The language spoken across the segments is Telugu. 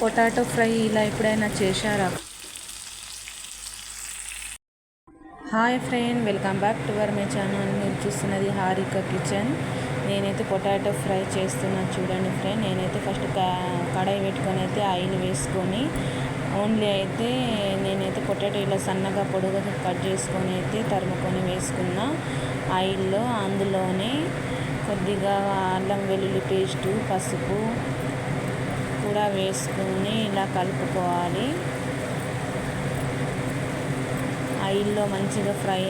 పొటాటో ఫ్రై ఇలా ఎప్పుడైనా చేశారా? Hi friend welcome back to our my channel. మీరు చూస్తున్నది హారిక కిచెన్. నేనైతే పొటాటో ఫ్రై చేస్తున్నాను చూడండి ఫ్రెండ్. నేనైతే ఫస్ట్ కడాయి పెట్టుకొని అయితే ఆయిల్ వేసుకొని ఓన్లీ అయితే నేనైతే పొటాటో ఇలా సన్నగా పొడుగుగా కట్ చేసుకొని అయితే తరుముకొని వేసుకున్న ఆయిల్లో అందులోనే కొద్దిగా అల్లం వెల్లుల్లి పేస్టు పసుపు కూడా వేసుకుని ఇలా కలుపుకోవాలి. ఆయిల్లో మంచిగా ఫ్రై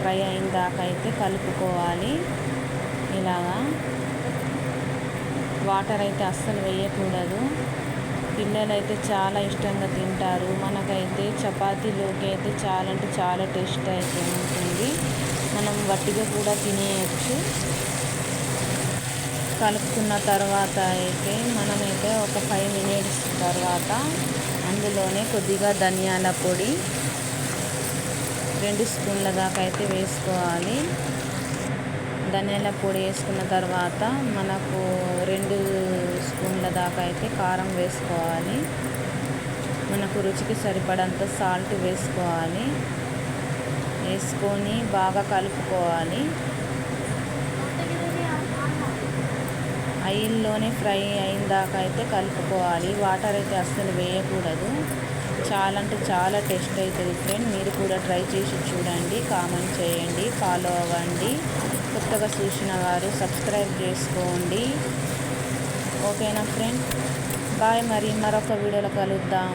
ఫ్రై అయిన దాకా అయితే కలుపుకోవాలి. ఇలాగా. వాటర్ అయితే అస్సలు వేయకూడదు. పిల్లలు అయితే చాలా ఇష్టంగా తింటారు. మనకైతే చపాతీలోకి అయితే చాలా అంటే చాలా టేస్ట్ అయితే ఉంటుంది. మనం వట్టిగా కూడా తినేయచ్చు. కలుపుకున్న తర్వాత అయితే మనమైతే ఒక ఫైవ్ మినిట్స్ తర్వాత అందులోనే కొద్దిగా ధనియాల పొడి రెండు స్పూన్ల దాకా అయితే వేసుకోవాలి. ధనియాల పొడి వేసుకున్న తర్వాత మనకు రెండు స్పూన్ల దాకా అయితే కారం వేసుకోవాలి. మనకు రుచికి సరిపడంత సాల్ట్ వేసుకోవాలి. వేసుకొని బాగా కలుపుకోవాలి. ఆయిల్లోనే ఫ్రై అయిన దాకా అయితే కలుపుకోవాలి. వాటర్ అయితే అస్సలు వేయకూడదు. చాలా అంటే చాలా టేస్ట్ అవుతుంది ఫ్రెండ్. మీరు కూడా ట్రై చేసి చూడండి కామెంట్ చేయండి ఫాలో అవ్వండి. కొత్తగా చూసిన వారు సబ్స్క్రైబ్ చేసుకోండి. ఓకేనా ఫ్రెండ్? బాయ్ మరి మరొక వీడియోలో కలుద్దాం.